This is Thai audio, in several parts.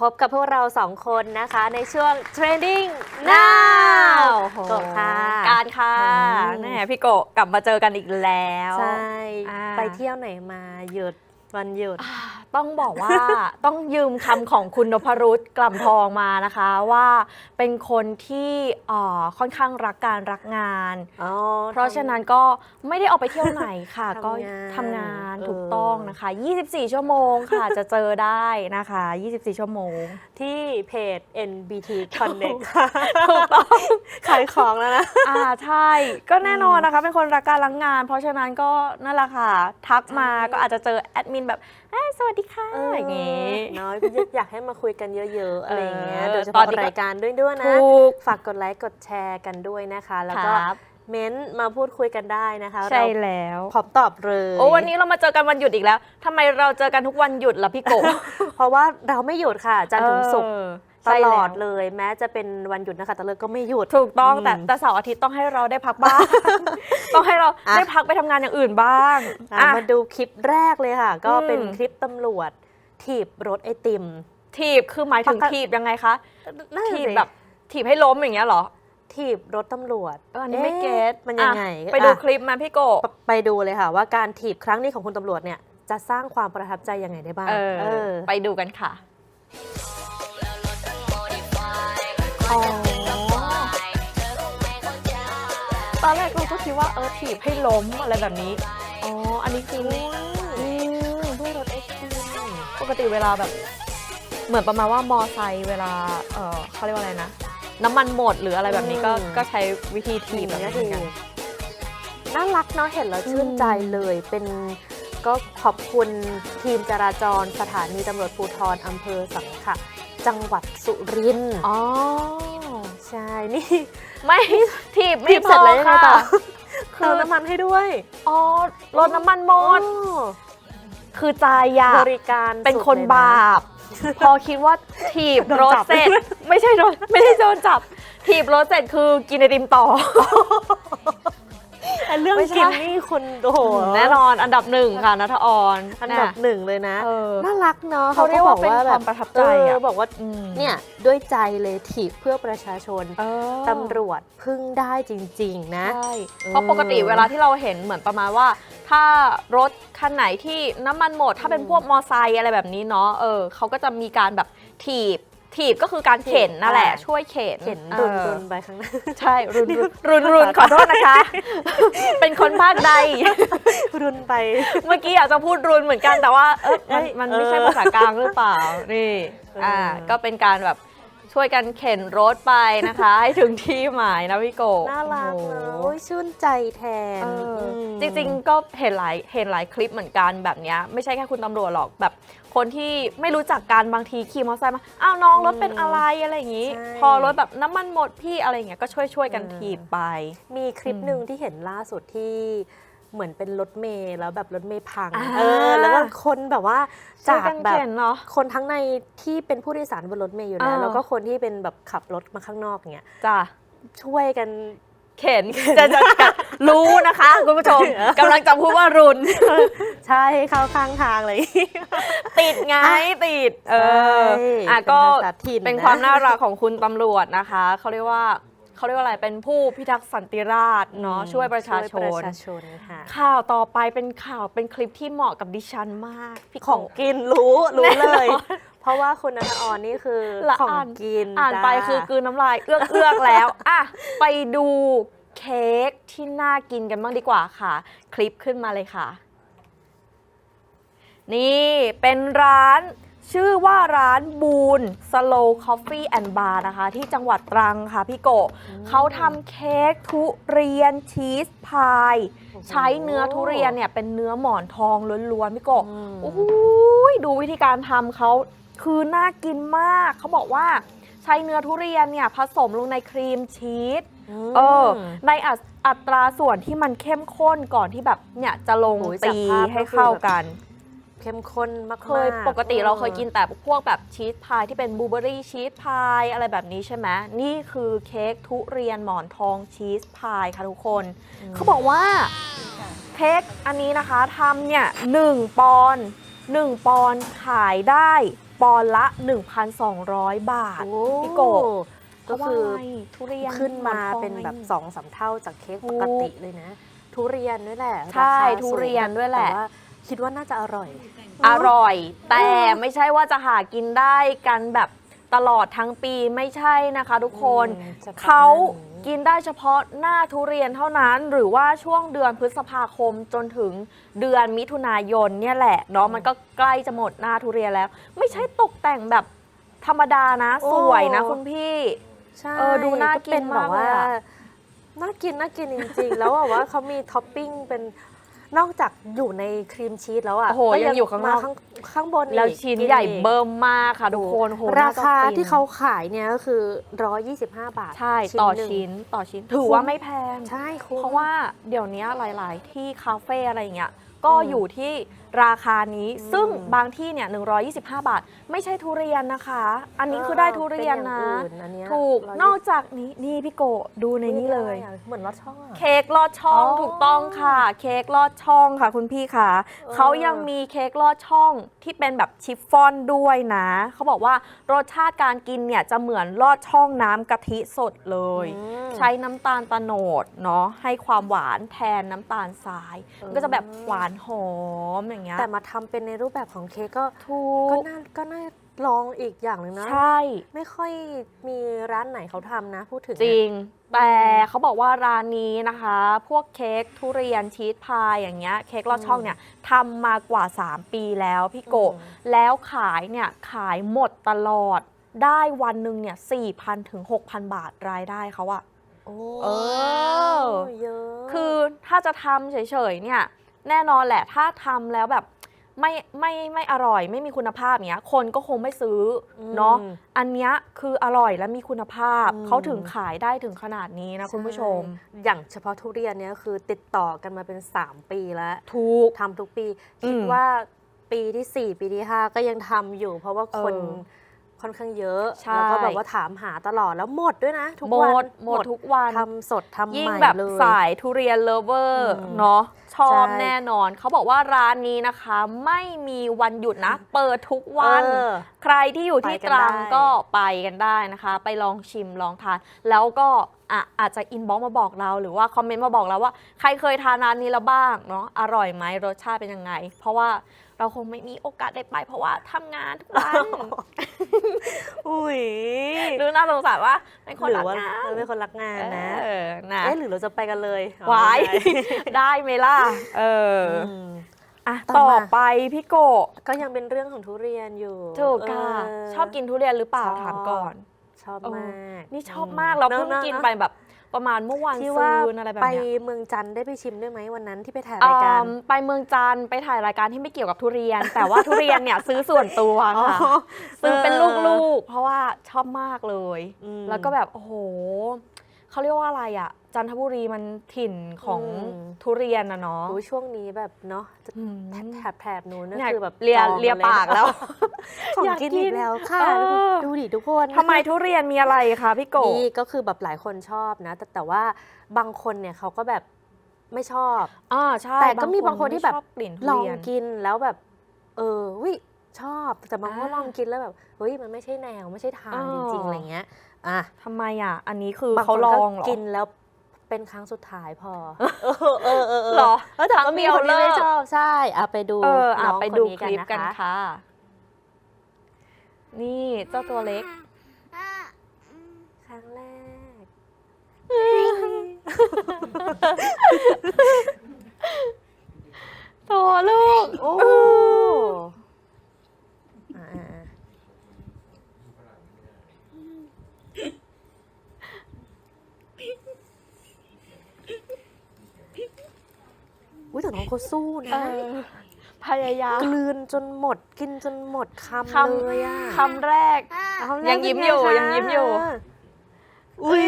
พบกับพวกเราสองคนนะคะในช่วง Trending Now โกะค่ะ การค่ะอืมแน่พี่โกะกลับมาเจอกันอีกแล้ว ใช่อ่าไปเที่ยวไหนมาหยุดวันหยุดอ่า ต้องบอกว่า ต้องยืมคำของคุณนพรุษกล่ำทองมานะคะว่าเป็นคนที่เอ่อค่อนข้างรักการรักงาน อ๋อเพราะฉะนั้นก็ไม่ได้ออกไปเที่ยวไหนค่ะทำงานก็ทำงานเออถูกต้องนะคะ 24 ชั่วโมงค่ะ จะเจอได้นะคะ 24 ชั่วโมง ที่เพจ NBT Connect ถูกต้อง ขายของแล้วนะ อ่าใช่ ก็แน่นอนนะคะ เป็นคนรักการรักงาน เพราะฉะนั้นก็นั่นแหละค่ะ ทักมาใช่ก็อาจจะเจอแอดมินแบบเอ้ยสวัสดีค่ะอย่างงี้เนาะอยากให้มาคุยกันเยอะๆอะไรอย่างเงี้ยเออโดยเฉตอพาะนนี้ก็รายการด้วยด้วยนะถูกฝากกดไลค์กดแชร์กันด้วยนะคะ แล้วก็ครับเม้นต์มาพูดคุยกันได้นะคะใช่เราแล้วพร้อมตอบเลยโอ้วันนี้เรามาเจอกันวันหยุดอีกแล้วทำไมเราเจอกันทุกวันหยุดล่ะพี่โกะเพราะว่าเราไม่หยุดค่ะจันทร์ถึงศุกร์เออ ตใช่ลแวอดเลย แม้จะเป็นวันหยุดนะคะแต่เลิกก็ไม่หยุดถูกต้องอืมแต่แต่เสาร์อาทิตย์ต้องให้เราได้พักบ้าง ต้องให้เราอะได้พักไปทำงานอย่างอื่นบ้างอะอะมาดูคลิปแรกเลยค่ะ ก็เป็นอืมคลิปตำรวจถีบรถไอติม ถีบคือหมายถึงปกติถีบยังไงคะนั่นน่ะถีบสิแบบถีบให้ล้มอย่างเงี้ยเหรอถีบรถตำรวจเอออันนี้ไม่เก็ตมันยังไงอะไปดูอะคลิปมาพี่โกะไปไปดูเลยค่ะว่าการถีบครั้งนี้ของคุณตำรวจเนี่ยจะสร้างความประทับใจยังไงได้บ้างเออเออไปดูกันค่ะ อ๋อตอนแรกเราก็คิดว่าเออถีบให้ล้มอะไรแบบนี้ อ๋อ อันนี้คืออืมด้วยรถไอติมปกติเวลาแบบ เหมือนประมาณว่ามอไซค์เวลา เออเขาเรียกว่าอะไรนะ น้ำมันหมดหรืออะไรแบบนี้ก็ก็ใช้วิธีถีบแบบนี้เหมือนกันน่ารักเนาะเห็นแล้วชื่นใจเลยเป็นก็ขอบคุณทีมจราจรสถานีตำรวจภูธรอำเภอสังขะ จังหวัดสุรินทร์อ๋อ ใช่นี่ไม่ถีบถีไม่บพเสร็อจแล้วยังไงค่ะต่อคืเติอมน้ำมันให้ด้วยอ๋อรถน้ำมันหมด โอ้คือใจอะบริการเป็นคนสุดลยะบาป พอคิดว่าถีบโดนรถจับเสร็จ ไม่ใช่โดนไม่ได้โดนจับ ถีบรถเสร็จคือกินไอติมต่อ แต่เรื่องไม่ใช่ กินนี่คนโอ้โหแน่นอนอันดับหนึ่งค่ะนัทออนอันดับหนึ่งเลยนะ เออ น่ารักเนาะเขาเรียกว่าก็เป็นแบความประทับใจอะ เออบอกว่าอืมเนี่ยด้วยใจเลยถีบเพื่อประชาชนเออตำรวจพึ่งได้จริง ๆ นะ ใช่เออเพราะปกติเวลาที่เราเห็นเหมือนประมาณว่า ถ้ารถคันไหนที่น้ำมันหมด ถ้าเป็นพวกมอไซค์อะไรแบบนี้เนาะเออเขาก็จะมีการแบบถีบ ถีบก็คือการเข็นนั่นแหละอ่าช่วยเข็นเห็นอรุนอรุนไปข้างหน้าใช่รุนรุนรุนรุนขอโทษนะคะ เป็นคนภาคใดรุนไป เมื่อกี้อยากจะพูดรุนเหมือนกันแต่ว่าเอยมันเอ้ยมันไม่เออใช่ภาษากลางหรือเปล่านี่เอออ่อ่าก็เป็นการแบบ ช่วยกันเข็นรถไปนะคะ ให้ถึงที่หมายนะพี่โกน่ารักโอ้โหเนอะโอ้ยชื่นใจแทนเอออม จริงๆก็เห็นหลายเห็นหลายคลิปเหมือนกันแบบเนี้ยไม่ใช่แค่คุณตำรวจหรอกแบบ คนที่ไม่รู้จักการบางทีขี่มอเตอร์ไซค์มาอ้าวน้องรถเป็นอะไรอะไรอย่างนี้ ใช่ พอรถแบบน้ำมันหมดพี่อะไรอย่างเงี้ยก็ช่วยช่วยๆกันอืมถีบไป มีคลิปอืมหนึ่งที่เห็นล่าสุดที่ เหมือนเป็นรถเมล์แล้วแบบรถเมล์พัง อ่า เออ แล้วก็คนแบบว่าช่วยจากกันแบบเข็นเนาะ คนทั้งในที่เป็นผู้โดยสารบนรถเมล์อยู่แล้วอ่า แล้วก็คนที่เป็นแบบขับรถมาข้างนอกเงี้ยจ้ะช่วยกัน เข็นจะจะจะรู้นะคะ คุณผู้ชมกำลังจะพูดว่ารุน ใช่เข้าข้างทางเลย ติดไงติด เออใช่อะเป็นก็ภาษาถิ่นเป็นนะความน่ารักของคุณตำรวจนะคะ เขาเรียกว่า เขาเรียกว่าอะไรเป็นผู้พิทักษ์สันติราษฎร์เนาะช่วยประชาชช่วยปนระชาชนค่ะ ข่าวต่อไปเป็นข่าวเป็นคลิปที่เหมาะกับดิฉันมากพี่ของโกกินรู้รู้แน่นเลอนยเพราะว่าคุณนัทออนนี่คือละของอ่านกินอ่านไปจ้คือกลืนน้ำลายเอื้อกเอือกแล้วอะไปดูเค้กที่น่ากินกันบ้างดีกว่าค่ะ คลิปขึ้นมาเลยค่ะ นี่เป็นร้าน ชื่อว่าร้านบูน Slow Coffee and Bar นะคะ ที่จังหวัดตรังค่ะพี่โกะเขาทำเค้กทุเรียนชีสพาย ใช้เนื้อทุเรียนเนี่ยเป็นเนื้อหมอนทองล้วนๆ พี่โกะอืมโอ้โหดูวิธีการทำเขาคือน่ากินมาก เขาบอกว่าใช้เนื้อทุเรียนเนี่ยผสมลงในครีมชีสมเออ ในอัตอัตราส่วนที่มันเข้มข้นก่อนที่แบบเนี่ยจะลงโอ้ยจากตีภาพก็ให้เข้ากัน เข้มข้นมากๆเคยปกติเราเคยกินแต่พวกแบบชีสพายที่เป็นบลูเบอรี่ชีสพายอะไรแบบนี้ใช่ไหมนี่คือเค้กทุเรียนหมอนทองชีสพายค่ะทุกคน เขาบอกว่าเค้กอันนี้นะคะทำเนี่ยหนึ่งปอนด์หนึ่งปอนด์ขายได้ปอนด์ละ 1,200 บาทโอ้พี่โกะก็คือเพราะว่าไงทุเรียนขึ้นมาหมอนทองเป็นแบบไงสองสามเท่าจากเค้กถูปกกติเลยนะ ทุเรียนด้วยแหละใช่ราคาทุเรียนด้วยแหละต่ว่า คิดว่าน่าจะอร่อย อร่อย แต่ไม่ใช่ว่าจะหากินได้กันแบบตลอดทั้งปีไม่ใช่นะคะทุกคน อืมฉพาะเขาหน้านี้กินได้เฉพาะหน้าทุเรียนเท่านั้นหรือว่าช่วงเดือนพฤษภาคมจนถึงเดือนมิถุนายนเนี่ยแหละเนาะมันก็ใกล้จะหมดหน้าทุเรียนแล้ว ไม่ใช่ตกแต่งแบบธรรมดานะโอ้สวยนะคุณพี่ ใช่เออดูน่ากินเป็นแบบมากเลยว่าอะน่ากินน่ากินจริงๆ แล้วแบบว่าเขามีท็อปปิ้งเป็น นอกจากอยู่ในครีมชีสแล้วอะโอ้โหก็ยังอยู่ข้างนอก มข้างข้างบนอีกแล้วชิ้นใหญ่กินเบิ่มมากค่ะทุกคนโหราคาน่จะฟินที่เขาขายเนี่ยก็คือ 125 บาทใช่ต่อหงชิ้นต่อชิ้น ถือว่าไม่แพง ใช่คุ้มเพราะว่าเดี๋ยวนี้หลาย ๆ ที่คาเฟ่อะไรอย่างเงี้ยก็อืมอยู่ที่ ราคานี้อืมซึ่งบางที่เนี่ย125 บาท ไม่ใช่ทุเรียนนะคะ อันนี้คือได้ทุเรียนนะ เป็นอย่างอื่นอันเนี้ยถูก120 นอกจากนี้นี่พี่โกะดูในนี้เลยอะเหมือนรสช่องอะ เค้กลอดช่องอ๋อถูกต้องค่ะ เค้กลอดช่องค่ะคุณพี่ค่ะเออ เขายังมีเค้กลอดช่องที่เป็นแบบชิฟฟ่อนด้วยนะ เขาบอกว่ารสชาติการกินเนี่ยจะเหมือนลอดช่องน้ำกะทิสดเลย อืม ใช้น้ำตาลตะโนดเนาะให้ความหวานแทนน้ำตาลทรายเออมันก็จะแบบหวานหอมอย่างเงี้ยแต่มาทำเป็นในรูปแบบของเค้กก็ถูก็กน่าก็น่าลองอีกอย่างหนึ่งนะใช่ ไม่ค่อยมีร้านไหนเขาทำนะ พูดถึงจริงอะแต่เขาบอกว่าร้านนี้นะคะ พวกเค้กทุเรียนชีสพายอย่างเงี้ยเค้กลอดช่องเนี่ยทำมากว่า 3 ปีแล้วพี่โกะอืมแล้วขายเนี่ยขายหมดตลอดได้วันหนึ่งเนี่ย4,000ถึง6,000บาทรายได้เขาอะโอ้เออเยอะ คือถ้าจะทำเฉยๆเนี่ย แน่นอนแหละ ถ้าทำแล้วแบบไม่ไม่ไม่อร่อย ไม่มีคุณภาพเนี้ย คนก็คงไม่ซื้ออมเนาะอันเนี้ยคืออร่อยและมีคุณภาพอืมเขาถึงขายได้ถึงขนาดนี้นะคุณผู้ชมใอย่างเฉพาะทุเรียนเนี่ยคือติดต่อกันมาเป็น 3 ปีแล้วถูกทำทุกปีอืมคิดว่าปีที่ 4 ปีที่ 5 ก็ยังทำอยู่ เพราะว่าคนเออ ค่อนข้างเยอะ ใช่ แล้วก็แบบว่าถามหาตลอดแล้วหมดด้วยนะ ทุกหมวันดหมดทุกวัน ทำสดทำยิ่งใหม่แบบเลย สายทุเรียนเลฟเวอร์อืมเนาะชอบใช่ แน่นอน เขาบอกว่าร้านนี้นะคะ ไม่มีวันหยุดนะ เปิดทุกวัน เออ ใครที่อยู่ที่ไปกันตรังได้ก็ไปกันได้นะคะ ไปลองชิมลองทาน แล้วก็ อะอาจจะอินบ็อกมาบอกเรา หรือว่าคอมเมนต์มาบอกเราว่าใครเคยทานร้านนี้แล้วบ้างเนาะอร่อยไหมรสชาติเป็นยังไง เพราะว่าเราคงไม่มีโอกาสได้ไป เพราะว่าทำงานทุกวัน อุ้ยดูน่าสงสารว่าเป็นคนหรืรัอกว่างานเราเป็นคนรักงานนะเออนะเอ๊ะหรือเราจะไปกันเลยอ๋อไว้ไม่ได้ได้ไหมล่ะเอออืม อะต่ต่ออมา ไปพี่โกะก็ยังเป็นเรื่องของทุเรียนอยู่ถูกค่ะ เชอบกินทุเรียนหรือเปล่าชอบถามก่อน ชอบเออมากนี่ชอบมากเราเพิ่งอะกินอะไปแบบประมาณเมื่อวันที่ซืว่านอะไรแบบไปเนี้ยเมืองจันทร์ได้ไปชิมด้วยไหมวันนั้นที่ไปถ่ายรายการอืมไปเมืองจันทร์ไปถ่ายรายการที่ไม่เกี่ยวกับทุเรียน แต่ว่าทุเรียนเนี่ยซื้อส่วนตัวค่ะอ๋อซื้อเป็นเออลูกๆ เพราะว่าชอบมากเลยอืมแล้วก็แบบโอ้โห เขาเรียกว่าอะไรอะจันทบุรีมันถิ่นของอืม ทุเรียนนะเนาะโอ้ยช่วงนี้แบบเนาะจะอืมแถบแถบนู้นนั่นอยากคือแบบเลียจองเลียมปากแล้ว ของอยากกินกินอีกแล้วค่ะ เออ ดูดิทุกคนทำไมทุเรียนมีอะไรคะพี่โกะนี่ก็คือแบบหลายคนชอบนะ แต่แต่ว่าบางคนเนี่ยเขาก็แบบไม่ชอบ อ่าใช่แต่ก็มีบางคนที่แบบไม่ชอบกลิ่นทุลองเรียน กินแล้วแบบ เออวิชอบแต่บางคนอ่าลองกินแล้วแบบเฮ้ยมันไม่ใช่แนวไม่ใช่ทางอ๋อ จริงๆอะไรเงี้ย อะทำไมอะ อันนี้คือบางเขาคนลก็องเหรอ กินแล้วเป็นครั้งสุดท้ายพอ เออเออเออเออเหรอเออแต่ครั้ก็งมีเดียวคนที่ไม่เลิกชอบใช่เอาไปดูเอออะน้องไปคนดูนี้คลิปกันนะคะค่ะ นี่เจ้าตัวเล็ก ครั้งแรกตัวลูก โอ้อ่าอ่าอ่า อุ้ยแต่น้องเขาสู้เอนะอพยายามกลืนจนหมดกินจนหมดคำคเลยอะำคำแรก เอาแรกยังยิ้มอยู่เป็นไงคะยังยิ้มอยู่ อุ้ย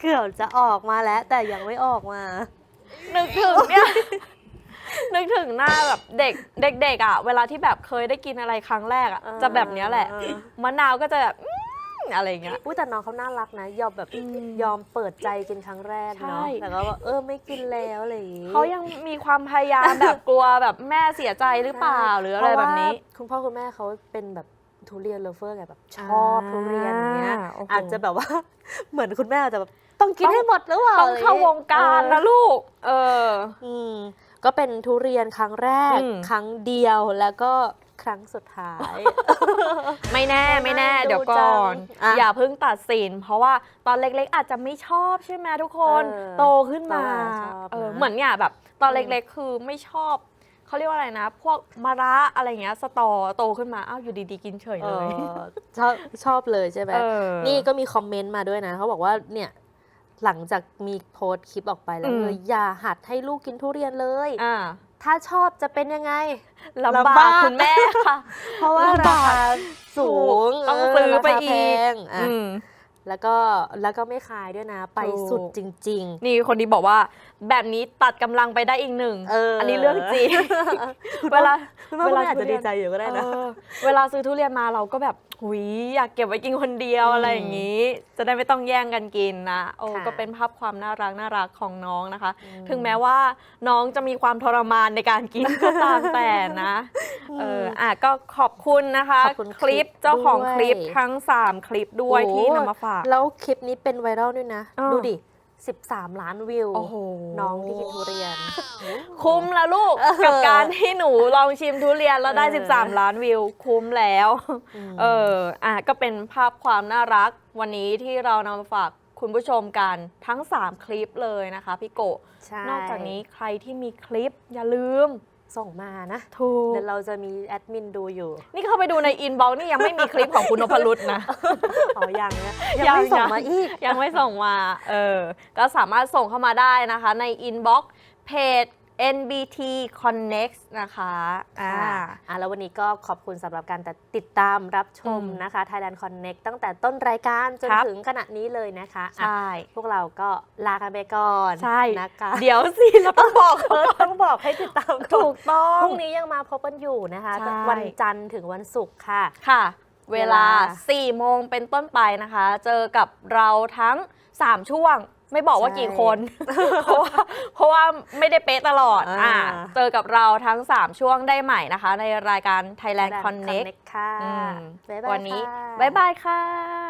เกือบจะออกมาแล้ว แต่ยังไม่ออกมา นึกถึงเนี่ย นึกถึงหน้าแบบเด็กเด็กๆอะ เวลาที่แบบเคยได้กินอะไรครั้งแรกอะเออจะแบบเนี้ยแหละ เออ มะนาวก็จะแบบอื้ ออะไรอย่างเงี้ย อุ้ยแต่น้องเขาน่ารักนะ ยอมแบบอืมยอมเปิดใจกินครั้งแรกเนาะใช่ แต่ก็ว่าเออไม่กินแล้วอะไรอย่างงี้เขายังมีความพยายามแบบกลัวแบบแม่เสียใจหรือเปล่าหรืออะไรแบบนี้ เพราะว่าคุณพ่อคุณแม่เขาเป็นแบบทุเรียนเลฟเฟอร์ไงแบบชอบทุเรียนอย่างเงี้ยโโห อาจจะแบบว่า เหมือนคุณแม่อาจจะแบบต้องกินให้หมดหรือเปล่าต้องเข้าวงการนะลูก เออ อืมก็เป็นทุเรียนครั้งแรก อืม ครั้งเดียวแล้วก็ ครั้งสุดท้าย ไม่แน่ไม่แน่น่าดูเดี๋ยวก่อนจังอะอย่าเพิ่งตัดสิน เพราะว่าตอนเล็กๆ อาจจะไม่ชอบใช่ไหมทุกคน เออโตขึ้นมาโตมาชอบเออนะเหมือนเนี่ยแบบ ตอนอืมเล็กๆ คือไม่ชอบ เขาเรียกว่าอะไรนะ พวกมะระอะไรเงี้ยสตอโตขึ้นมาอ้าวอยู่ดีๆกินเฉยเอเลยอชอบชอบเลยใช่ไหม เออ นี่ก็มีคอมเมนต์มาด้วยนะ เขาบอกว่าเนี่ย หลังจากมีโพสต์คลิปออกไปแล้วอืม เลยอย่าหัดให้ลูกกินทุเรียนเลย อ่า ถ้าชอบจะเป็นยังไงลำลำบาบากกคุณแม่ค่ะ เพราะว่าลำบารากคาสูงต้องเซื้อไปราคาอีกแพงอะ อืม แล้วก็แล้วก็ไม่ขายด้วยนะ ไปถูกสุดจริงนี่คนนี้บอกว่า แบบนี้ตัดกำลังไปได้อีกหนึ่งๆเอออัอันนี้เรื่องจริงเวลาคุณพ่อคุณแม่อาจจะดีใจอยู่ก็ได้นะเออเวลาซื้อทุเรียนมาเราก็แบบหุยอยากเก็บไว้กินคนเดียวอืมอะไรอย่างนี้ จะได้ไม่ต้องแย่งกันกินนะโอ้ค่ะก็เป็นภาพความน่ารักน่ารักของน้องนะคะอืมถึงแม้ว่าน้องจะมีความทรมานในการกินก็ตามแต่นะเอออะก็ขอบคุณนะคะขอบคุณคลิปเจ้าของด้วยคลิปทั้ง 3 คลิปด้วยโอ้ที่นำมาฝากแล้วคลิปนี้เป็นไวรัลด้วยนะ อ่า ดูดิ 13 ล้านวิว โอ้โหน้องที่กินทุเรียน คุ้มแล้วลูก เออกับการที่หนูลองชิมทุเรียนแล้วได้ เออ 13 ล้านวิว คุ้มแล้วมเออ อะ ก็เป็นภาพความน่ารักวันนี้ที่เรานำมาฝากคุณผู้ชมกันทั้ง 3 คลิปเลยนะคะพี่โกะใช่ นอกจากนี้ใครที่มีคลิปอย่าลืม ส่งมานะถูกเดี๋ยวเราจะมีแอดมินดูอยู่ นี่เข้าไปดูในอินบ็อกซ์นี่ยังไม่มีคลิปของคุณนพรุษนะ อ๋อยังนะยัยังงไม่ส่งยังมาอีก ยังไม่ส่งมา เออ ก็สามารถส่งเข้ามาได้นะคะ ในอินบ็อกซ์เพจ NBT Connect นะคะอ่าค่ะอะแล้ววันนี้ก็ขอบคุณสำหรับการติดตามรับชมอืมนะคะ Thailand Connect ตั้งแต่ต้นรายการจนครับถึงขณะนี้เลยนะคะอะใช่พวกเราก็ลากันไปก่อนใช่นะคะเดี๋ยวสิเราต้องบอกเออต้องบอกให้ติดตามก่ถูอนกต้อพงรุ่งนี้ยังมาพบกันอยู่นะคะใช่วันจันทร์ถึงวันศุกร์ค่ะค่ะเวลาเวลา 4 โมงเป็นต้นไปนะคะ เจอกับเราทั้ง 3 ช่วง ไม่บอกว่าใช่กี่คน เพราะว่าเพราะว่าไม่ได้เป๊ะตลอดอ่าอ่า เจอกับเราทั้ง 3 ช่วงได้ใหม่นะคะ ในรายการ Thailand Thailand Connect Connect ค่ะอืมบ๊ายบายวันนี้ ค่ะ บ๊ายบายค่ะ